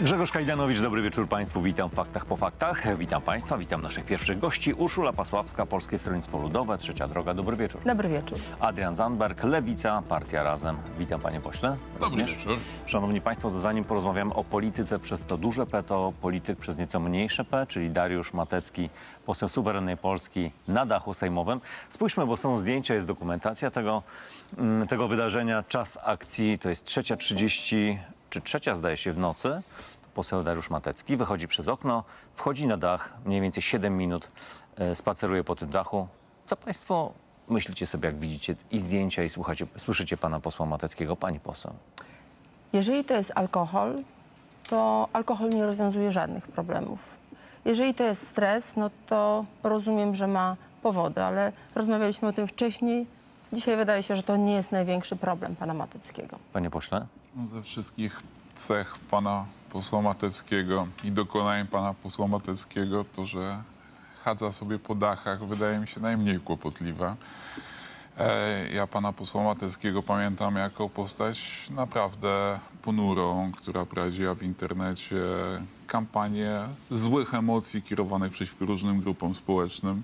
Grzegorz Kajdanowicz, dobry wieczór Państwu. Witam w Faktach po Faktach. Witam Państwa, witam naszych pierwszych gości. Urszula Pasławska, Polskie Stronnictwo Ludowe, Trzecia Droga, dobry wieczór. Dobry wieczór. Adrian Zandberg, Lewica, Partia Razem. Witam Panie Pośle. Dobry Również. wieczór. Szanowni Państwo, to zanim porozmawiamy o polityce przez to duże P, to polityk przez nieco mniejsze P, czyli Dariusz Matecki, poseł suwerennej Polski na dachu sejmowym. Spójrzmy, bo są zdjęcia, jest dokumentacja tego, mm, tego wydarzenia. Czas akcji to jest trzecia 30, czy trzecia zdaje się w nocy. Poseł Dariusz Matecki wychodzi przez okno, wchodzi na dach, mniej więcej 7 minut, e, spaceruje po tym dachu. Co Państwo myślicie sobie, jak widzicie i zdjęcia, i słuchacie, słyszycie pana posła Mateckiego, pani poseł? Jeżeli to jest alkohol, to alkohol nie rozwiązuje żadnych problemów. Jeżeli to jest stres, no to rozumiem, że ma powody, ale rozmawialiśmy o tym wcześniej. Dzisiaj wydaje się, że to nie jest największy problem pana Mateckiego. Panie pośle? No, ze wszystkich cech pana posła Mateckiego i dokonań pana posła Mateckiego to, że chadza sobie po dachach, wydaje mi się najmniej kłopotliwa. E, Ja pana posła Mateckiego pamiętam jako postać naprawdę ponurą, która prowadziła w internecie kampanię złych emocji kierowanych przeciwko różnym grupom społecznym.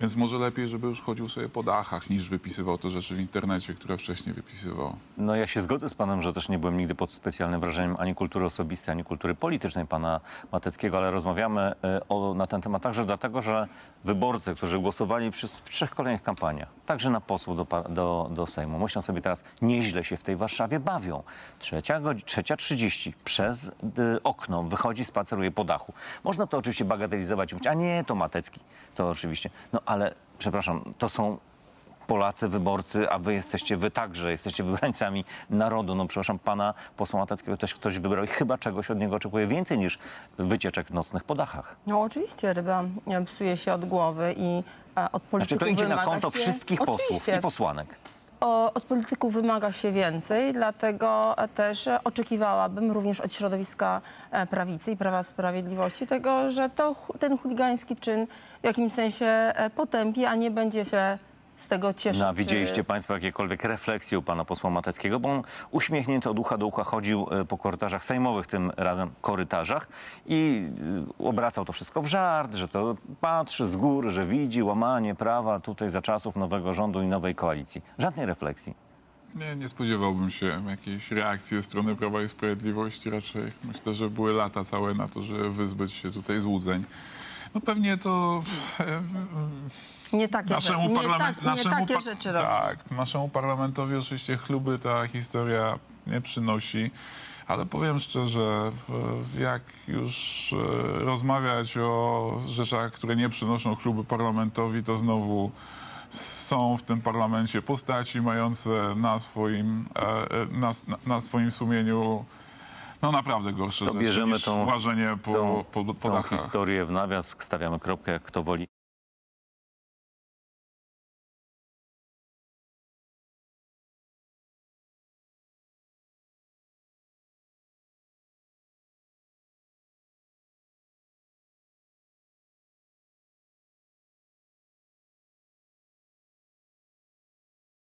Więc może lepiej, żeby już chodził sobie po dachach, niż wypisywał te rzeczy w internecie, które wcześniej wypisywał. No ja się zgodzę z panem, że też nie byłem nigdy pod specjalnym wrażeniem ani kultury osobistej, ani kultury politycznej pana Mateckiego, ale rozmawiamy e, o, na ten temat także dlatego, że wyborcy, którzy głosowali przez, w trzech kolejnych kampaniach, także na posłów do, do, do Sejmu, myślą sobie teraz, nieźle się w tej Warszawie bawią. Trzecia, trzecia 30 przez y, okno wychodzi, spaceruje po dachu. Można to oczywiście bagatelizować mówić, a nie, to Matecki. To oczywiście. No ale, przepraszam, to są Polacy, wyborcy, a wy jesteście, wy także jesteście wybrańcami narodu. No przepraszam, pana posła Mateckiego też ktoś wybrał i chyba czegoś od niego oczekuje więcej niż wycieczek nocnych po dachach. No oczywiście ryba e, psuje się od głowy i e, od polityków Znaczy to idzie na konto się... wszystkich posłów Oczywiście. i posłanek. O, od polityków wymaga się więcej, dlatego też oczekiwałabym również od środowiska e, prawicy i Prawa Sprawiedliwości tego, że to, ten chuligański czyn w jakimś sensie e, potępi, a nie będzie się z tego cieszyć. No, a widzieliście państwo jakiekolwiek refleksje u pana posła Mateckiego, bo on uśmiechnięty od ucha do ucha chodził e, po korytarzach sejmowych, tym razem korytarzach i e, obracał to wszystko w żart, że to patrzy z góry, że widzi łamanie prawa tutaj za czasów nowego rządu i nowej koalicji. Żadnej refleksji. Nie, nie spodziewałbym się jakiejś reakcji ze strony Prawa i Sprawiedliwości. Raczej myślę, że były lata całe na to, żeby wyzbyć się tutaj złudzeń. No pewnie to Nie takie, naszemu nie, parlament, tak, nie naszemu takie rzeczy robi. Tak, naszemu parlamentowi oczywiście chluby ta historia nie przynosi. Ale powiem szczerze, jak już e, rozmawiać o rzeczach, które nie przynoszą chluby parlamentowi, to znowu są w tym parlamencie postaci mające na swoim, e, e, na, na swoim sumieniu no naprawdę gorsze To rzeczy bierzemy niż tą, łażenie po, tą, po, po tą dachach. historię w nawias, stawiamy kropkę, jak kto woli.